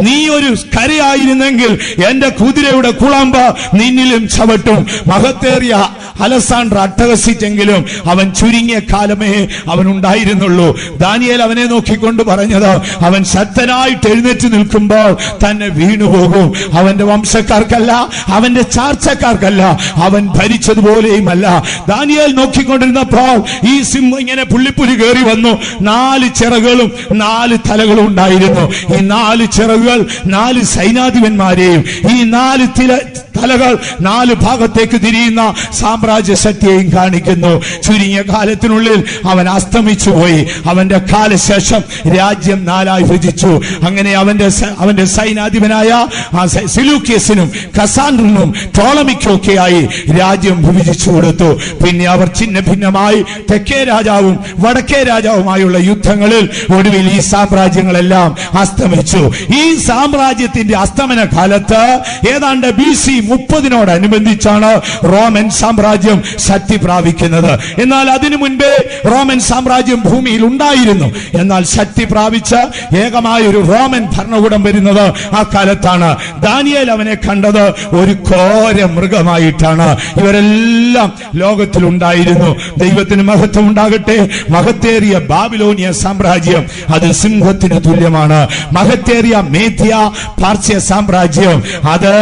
നീ ഒരു കരയായിരുന്നെങ്കിൽ എന്റെ കുതിരയുടെ കുളമ്പ നിന്നിലും ചവിട്ടും. മഹത്തേറിയ അലസാണ്ട്ര അട്ടഹസിച്ചെങ്കിലും അവൻ ചുരുങ്ങിയ കാലമേ അവൻ ഉണ്ടായിരുന്നുള്ളൂ. ദാനിയേൽ അവനെ നോക്കിക്കൊണ്ട് പറഞ്ഞത് അവൻ ശക്തനായിട്ട് എഴുന്നേറ്റ് നിൽക്കുമ്പോൾ തന്നെ വീണുപോകും അവന്റെ വംശക്കാർക്കല്ല അവന്റെ ചാർച്ചക്കാർക്കല്ല അവൻ ഭരിച്ചതുപോലെയുമല്ല. ദാനിയേൽ നോക്കിക്കൊണ്ടിരുന്നപ്പോൾ ഈ സിംഹം ഇങ്ങനെ പുള്ളിപ്പുലി കയറി വന്നു. നാല് ചിറകുകളും നാല് തലകളും ഉണ്ടായിരുന്നു. ഈ നാല് ചിറകുകൾ നാല് സൈനാധിപന്മാരെയും ഈ നാല് തില തലകൾ നാല് ഭാഗത്തേക്ക് തിരിയുന്ന സാമ്രാജ്യ ശക്തിയെയും കാണിക്കുന്നു. ചുരുങ്ങിയ കാലത്തിനുള്ളിൽ അവൻ അസ്തമിച്ചു പോയി. അവന്റെ കാലശേഷം രാജ്യം നാലായി വിഭജിച്ചു അങ്ങനെ അവന്റെ അവന്റെ സൈനാധിപനായ സിലൂക്കിയസിനും കസാൻഡ്രിനും ടോളമിക്കൊക്കെയായി രാജ്യം വിഭജിച്ചു കൊടുത്തു. പിന്നെ അവർ ചിഹ്ന ഭിന്നമായി തെക്കേ രാജാവും വടക്കേ രാജാവുമായുള്ള യുദ്ധങ്ങളിൽ ഒടുവിൽ ഈ സാമ്രാജ്യങ്ങളെല്ലാം അസ്തമിച്ചു. ഈ സാമ്രാജ്യത്തിന്റെ അസ്തമന കാലത്ത് ഏതാണ്ട് ബി സി മുപ്പതിനോടനുബന്ധിച്ചാണ് റോമൻ സാമ്രാജ്യം ശക്തി പ്രാപിക്കുന്നത് എന്നാൽ അതിനു മുൻപേ റോമൻ സാമ്രാജ്യം ഭൂമിയിൽ ഉണ്ടായിരുന്നു. എന്നാൽ ശക്തി പ്രാപിച്ച ഏകമായ ഒരു റോമൻ ഭരണകൂടം വരുന്നത് ആ കാലത്താണ്. ദാനിയേൽ അവനെ കണ്ടത് ഒരു ഘോര മൃഗമായിട്ടാണ്. ഇവരെല്ലാം ലോകത്തിലുണ്ടായിരുന്നു ദൈവത്തിന് മഹത്വം ഉണ്ടാകട്ടെ മഹത്തേറിയ ബാബിലോണിയ സാമ്രാജ്യം അത് സിംഹത്തിന് തുല്യമാണ്. മഹത്തേറിയ മേധ്യ പാർശ്യ സാമ്രാജ്യം അത്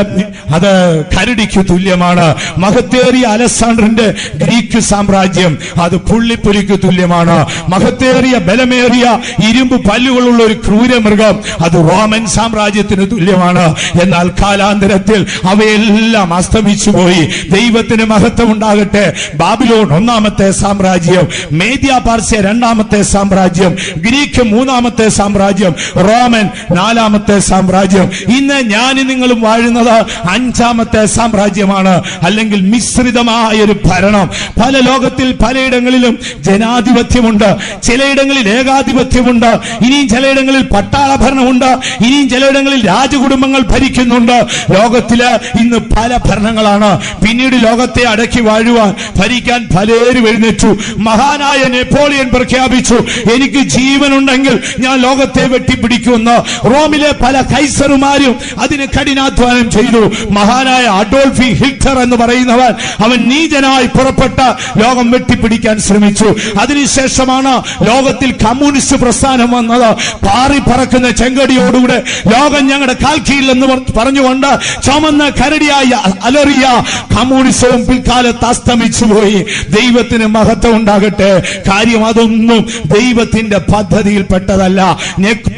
അത് കരടിക്ക് തുല്യമാണ്. മഹത്തേറിയ അലസാണ്ടറിന്റെ ഗ്രീക്ക് സാമ്രാജ്യം അത് പുള്ളിപ്പുലിക്ക് തുല്യമാണ്. മഹത്തേറിയ ബലമേറിയ ഇരുമ്പ് പല്ലുകളുള്ള ഒരു ക്രൂരമൃഗം അത് റോമൻ സാമ്രാജ്യത്തിന് തുല്യമാണ്. എന്നാൽ കാലാന്തരത്തിൽ അവയെല്ലാം അസ്തമിച്ചു പോയി ദൈവത്തിന് മഹത്വം ഉണ്ടാകട്ടെ ബാബിലോൺ ഒന്നാമത്തെ സാമ്രാജ്യം മേദ്യ പാർസ്യ രണ്ടാമത്തെ സാമ്രാജ്യം ഗ്രീക്ക് മൂന്നാമത്തെ സാമ്രാജ്യം റോമൻ നാലാമത്തെ സാമ്രാജ്യം. ഇന്ന് ഞാൻ നിങ്ങളും വാഴുന്നത് അഞ്ചാമത്തെ അഞ്ചാമത്തെ സാമ്രാജ്യമാണ് അല്ലെങ്കിൽ മിശ്രിതമായ ഒരു ഭരണം. പല ലോകത്തിൽ പലയിടങ്ങളിലും ജനാധിപത്യമുണ്ട്. ചിലയിടങ്ങളിൽ ഏകാധിപത്യമുണ്ട്. ഇനിയും ചിലയിടങ്ങളിൽ പട്ടാള ഭരണമുണ്ട് ഇനിയും ചിലയിടങ്ങളിൽ രാജകുടുംബങ്ങൾ ഭരിക്കുന്നുണ്ട്. ലോകത്തിൽ ഇന്ന് പല ഭരണങ്ങളാണ്. പിന്നീട് ലോകത്തെ അടക്കി വാഴുവാൻ ഭരിക്കാൻ പലരും എഴുന്നേറ്റു. മഹാനായ നെപ്പോളിയൻ പ്രഖ്യാപിച്ചു എനിക്ക് ജീവനുണ്ടെങ്കിൽ ഞാൻ ലോകത്തെ വെട്ടിപ്പിടിക്കുമെന്ന്. റോമിലെ പല കൈസറുമാരും അതിന് കഠിനാധ്വാനം ചെയ്തു. മഹാനായ അഡോൾഫി ഹിറ്റ്ലർ എന്ന് പറയുന്നവൻ അവൻ നീചനായി പുറപ്പെട്ട ലോകം വെട്ടിപ്പിടിക്കാൻ ശ്രമിച്ചു. അതിനുശേഷമാണ് ലോകത്തിൽ കമ്മ്യൂണിസ്റ്റ് പ്രസ്ഥാനം വന്നത്. പാറി പറക്കുന്ന ചെങ്കടിയോടുകൂടെ ലോകം ഞങ്ങളുടെ കാൽക്കീഴിലെന്ന് എന്ന് പറഞ്ഞുകൊണ്ട് ചുമന്ന കരടിയായി അലറിയ കമ്മ്യൂണിസവും പിൽക്കാലത്ത് അസ്തമിച്ചു പോയി. ദൈവത്തിന് മഹത്വം ഉണ്ടാകട്ടെ. കാര്യം അതൊന്നും ദൈവത്തിന്റെ പദ്ധതിയിൽ പെട്ടതല്ല.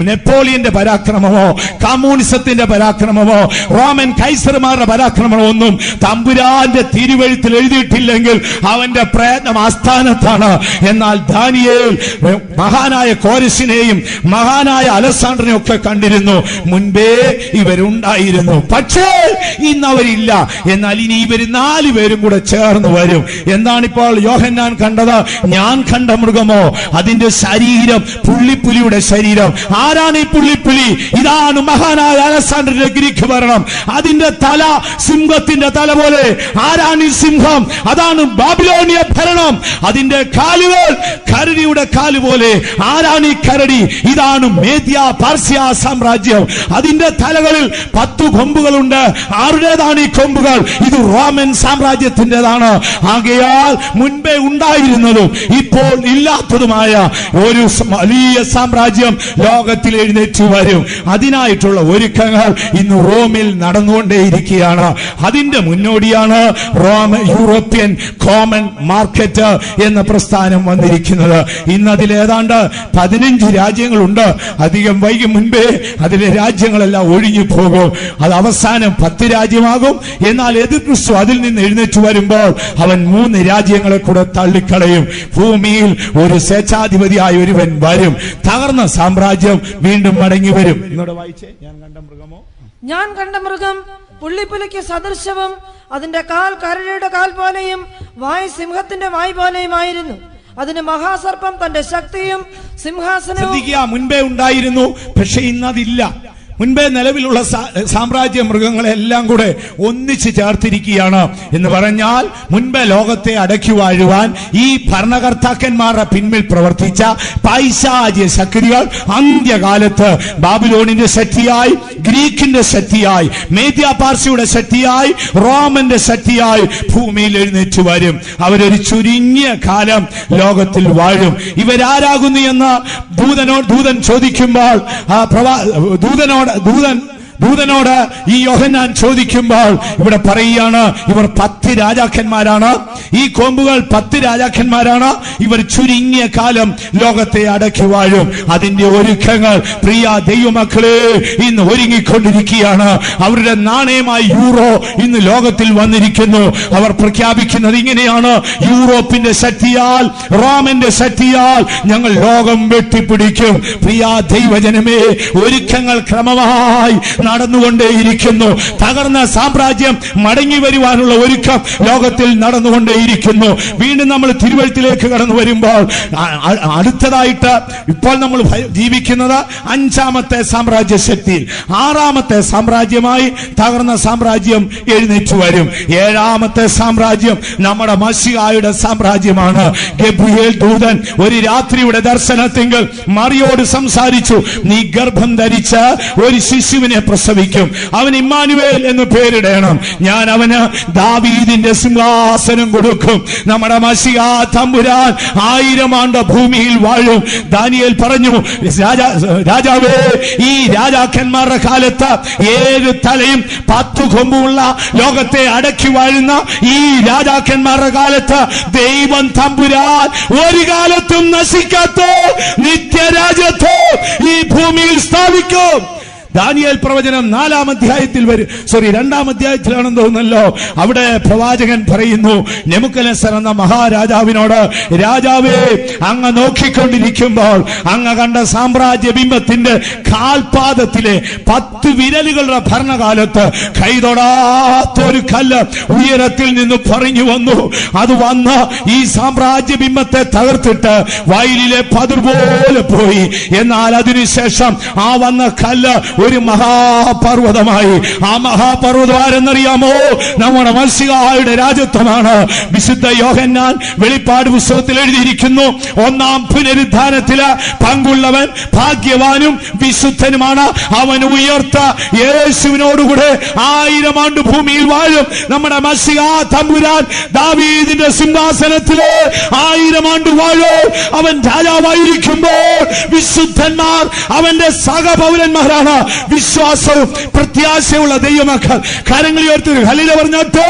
നെപ്പോളിയന്റെ പരാക്രമമോ കമ്മ്യൂണിസത്തിന്റെ പരാക്രമമോ റോമൻ കൈസർമാരുടെ പരാക്രമമോ ഒന്നും തമ്പുരാന്റെ തിരുവഴുത്തിൽ എഴുതിയിട്ടില്ലെങ്കിൽ അവന്റെ പ്രയത്നം ആസ്ഥാനത്താണ്. എന്നാൽ ദാനിയേൽ മഹാനായ കോരസിനെയും മഹാനായ അലസാണ്ടറിനെയും ഒക്കെ കണ്ടിരുന്നു. മുൻപേ ഇവരുണ്ടായിരുന്നു. പക്ഷേ ഇന്ന് അവരില്ല. എന്നാൽ ഇനി ഇവർ നാല് പേരും കൂടെ ചേർന്ന് വരും. എന്താണിപ്പോൾ യോഹന്നാൻ കണ്ടത്? ഞാൻ കണ്ട മൃഗമോ? അതിന്റെ ശരീരം പുള്ളിപ്പുലിയുടെ ശരീരം. ആരാണ് ഈ പുള്ളിപ്പുലി? ഇതാണ് മഹാനായ അലസാണ്ടറിന്റെ ഗ്രീക്ക് ഭരണം. അതിന്റെ തല സിംഹത്തിന്റെ തല പോലെ. ആരാണ് ഈ സിംഹം? അതാണ് ബാബിലോണിയ ഭരണം. അതിന്റെ കാലുകൾ കരടിയുടെ കാൽ പോലെ. ആരാണ് ഈ കരടി? ഇതാണ് മേദ്യ പാർസ്യ സാമ്രാജ്യം. അതിന്റെ തലകളിൽ പത്തു കൊമ്പുകളുണ്ട്. ആരുടേതാണ് ഈ കൊമ്പുകൾ? ഇത് റോമൻ സാമ്രാജ്യത്തിന്റെതാണ്. ആകയാൽ മുൻപേ ഉണ്ടായിരുന്നതും ഇപ്പോൾ ഇല്ലാത്തതുമായ ഒരു വലിയ സാമ്രാജ്യം ലോകത്തിൽ എഴുന്നേറ്റ് വരും. അതിനായിട്ടുള്ള ഒരുക്കങ്ങൾ ഇന്ന് റോമിൽ നടന്നുകൊണ്ടേയിരിക്കുകയാണ്. അതിന്റെ മുന്നോടിയാണ് റോം യൂറോപ്യൻ കോമൺ മാർക്കറ്റ് എന്ന പ്രസ്ഥാനം വന്നിരിക്കുന്നത്. ഇന്ന് അതിൽ ഏതാണ്ട് പതിനഞ്ച് രാജ്യങ്ങളുണ്ട്. അധികം വൈകി മുൻപേ അതിലെ രാജ്യങ്ങളെല്ലാം ഒഴിഞ്ഞു പോകും. അത് അവസാനം പത്ത് രാജ്യമാകും. എന്നാൽ എതിർ ക്രിസ്തു അതിൽ നിന്ന് എഴുന്നേറ്റ് വരുമ്പോൾ അവൻ മൂന്ന് രാജ്യങ്ങളെ കൂടെ തള്ളിക്കളയും. ഭൂമിയിൽ ഒരു സ്വേച്ഛാധിപതിയായ ഒരുവൻ വരും. തകർന്ന സാമ്രാജ്യം വീണ്ടും മടങ്ങി വരും. ഞാൻ കണ്ട ഞാൻ കണ്ട മൃഗം പുള്ളിപ്പുലിക്ക് സദൃശവും അതിന്റെ കാൽ കരടിയുടെ കാൽ പോലെയും വായ് സിംഹത്തിന്റെ വായ് പോലെയുമായിരുന്നു. അതിന് മഹാസർപ്പം തന്റെ ശക്തിയും സിംഹാസനവും മുൻപേ ഉണ്ടായിരുന്നു പക്ഷെ ഇന്ന് അതില്ല മുൻപേ നിലവിലുള്ള സാമ്രാജ്യ മൃഗങ്ങളെല്ലാം കൂടെ ഒന്നിച്ച് ചേർത്തിരിക്കുകയാണ് എന്ന് പറഞ്ഞാൽ മുൻപേ ലോകത്തെ അടക്കി വാഴുവാൻ ഈ ഭരണകർത്താക്കന്മാരുടെ പിന്മിൽ പ്രവർത്തിച്ച പൈശാചിയ ശക്തികൾ അന്ത്യകാലത്ത് ബാബിലോണിന്റെ ശക്തിയായി ഗ്രീക്കിന്റെ ശക്തിയായി മേദ്യ പാർസിയുടെ ശക്തിയായി റോമന്റെ ശക്തിയായി ഭൂമിയിൽ എഴുന്നേറ്റ് വരും. അവരൊരു ചുരുങ്ങിയ കാലം ലോകത്തിൽ വാഴും. ഇവരാരാകുന്നു എന്ന് ദൂതനോ ദൂതൻ ചോദിക്കുമ്പോൾ ദൂതനോട് ദൂതൻ ദൂതനോട് ഈ യോഹന്നാൻ ചോദിക്കുമ്പോൾ ഇവിടെ പറയുകയാണ് ഇവർ പത്ത് രാജാക്കന്മാരാണ്. ഈ കോമ്പുകൾ പത്ത് രാജാക്കന്മാരാണ്. ഇവർ ചുരുങ്ങിയ കാലം ലോകത്തെ അടക്കി വാഴും. അതിന്റെ ഒരുക്കങ്ങൾ പ്രിയ ദൈവമക്കളെ ഇന്ന് ഒരുങ്ങിക്കൊണ്ടിരിക്കുകയാണ്. അവരുടെ നാണയമായി യൂറോ ഇന്ന് ലോകത്തിൽ വന്നിരിക്കുന്നു. അവർ പ്രഖ്യാപിക്കുന്നത് ഇങ്ങനെയാണ്. യൂറോപ്പിന്റെ ശക്തിയാൽ റോമന്റെ ശക്തിയാൽ ഞങ്ങൾ ലോകം വെട്ടിപ്പിടിക്കും. പ്രിയ ദൈവജനമേ ഒരുക്കങ്ങൾ ക്രമമായി നടന്നുകൊണ്ടേയിരിക്കുന്നു. തകർന്ന സാമ്രാജ്യം മടങ്ങി വരുവാനുള്ള ഒരുക്കം ലോകത്തിൽ നടന്നുകൊണ്ടേയിരിക്കുന്നു. വീണ്ടും നമ്മൾ തിരുവഴുത്തിലേക്ക് കടന്നു വരുമ്പോൾ അടുത്തതായിട്ട് ഇപ്പോൾ നമ്മൾ ജീവിക്കുന്നത് അഞ്ചാമത്തെ സാമ്രാജ്യ ശക്തിയിൽ ആറാമത്തെ സാമ്രാജ്യമായി തകർന്ന സാമ്രാജ്യം എഴുന്നേറ്റ് വരും. ഏഴാമത്തെ സാമ്രാജ്യം നമ്മുടെ മസിഹായുടെ സാമ്രാജ്യമാണ്. ഗബ്രിയേൽ ദൂതൻ ഒരു രാത്രിയുടെ ദർശനത്തിങ്കിൽ മറിയോട് സംസാരിച്ചു നീ ഗർഭം ധരിച്ച ഒരു ശിശുവിനെ പ്രസവിക്കും. അവൻ ഇമ്മാനുവേൽ എന്ന് പേരിടണം. ഞാൻ അവന് ദാവീദിന്റെ സിംഹാസനം കൊടുക്കും. നമ്മുടെ മസിയാ തമ്പുരാൻ ആയിരം ആണ്ട ഭൂമിയിൽ വാഴും. ദാനിയേൽ പറഞ്ഞു രാജാ രാജാവേ ഈ രാജാക്കന്മാരുടെ കാലത്ത് ഏഴ് തലയും പത്തു കൊമ്പുമുള്ള ലോകത്തെ അടക്കി വാഴുന്ന ഈ രാജാക്കന്മാരുടെ കാലത്ത് ദൈവം തമ്പുരാൻ ഒരു കാലത്തും നശിക്കാത്ത? നിത്യരാജത്വം ഈ ഭൂമിയിൽ സ്ഥാപിക്കും. ദാനിയേൽ പ്രവചനം നാലാം അധ്യായത്തിൽ വരും. സോറി രണ്ടാം അധ്യായത്തിലാണെന്ന് തോന്നുന്നല്ലോ. അവിടെ പ്രവാചകൻ പറയുന്നു നെമുക്കലസർ എന്ന മഹാരാജാവിനോട് രാജാവേ അങ്ങ് നോക്കിക്കൊണ്ടിരിക്കുമ്പോൾ അങ്ങ് കണ്ട സാമ്രാജ്യ ബിംബത്തിന്റെ കാൽപാദത്തിലെ പത്ത് വിരലുകളുടെ ഭരണകാലത്ത് കൈതൊടാത്ത ഒരു കല്ല് ഉയരത്തിൽ നിന്ന് പറഞ്ഞു വന്നു. അത് വന്ന് ഈ സാമ്രാജ്യ ബിംബത്തെ തകർത്തിട്ട് വയലിലെ പതിർ പോലെ പോയി. എന്നാൽ അതിനുശേഷം ആ വന്ന കല്ല് ഒരു മഹാപർവതമായി. ആ മഹാപർവതം ആരെന്നറിയാമോ നമ്മുടെ മത്സ്യകായുടെ രാജ്യത്വമാണ് വിശുദ്ധ യോഹന്നാൻ വെളിപ്പാട് പുസ്തകത്തിൽ എഴുതിയിരിക്കുന്നു ഒന്നാം പുനരുദ്ധാനത്തിൽ പങ്കുള്ളവൻ ഭാഗ്യവാനും വിശുദ്ധനുമാണ്. അവൻ ഉയർത്ത യേശുവിനോടുകൂടെ ആയിരം ആണ്ട് ഭൂമിയിൽ വാഴും. നമ്മുടെ മത്സ്യ തമ്പുരാൻ ദാവീദിന്റെ സിംഹാസനത്തിൽ ആയിരം ആണ്ട് വാഴും. അവൻ രാജാവായിരിക്കുമ്പോൾ വിശുദ്ധന്മാർ അവന്റെ സഹപൗരന്മാരാണ്. വിശ്വാസവും പ്രത്യാശയുള്ള ദൈവമാക്കാൻ. കാര്യങ്ങൾ ഉയർത്തി ഹലില പറഞ്ഞോട്ടെ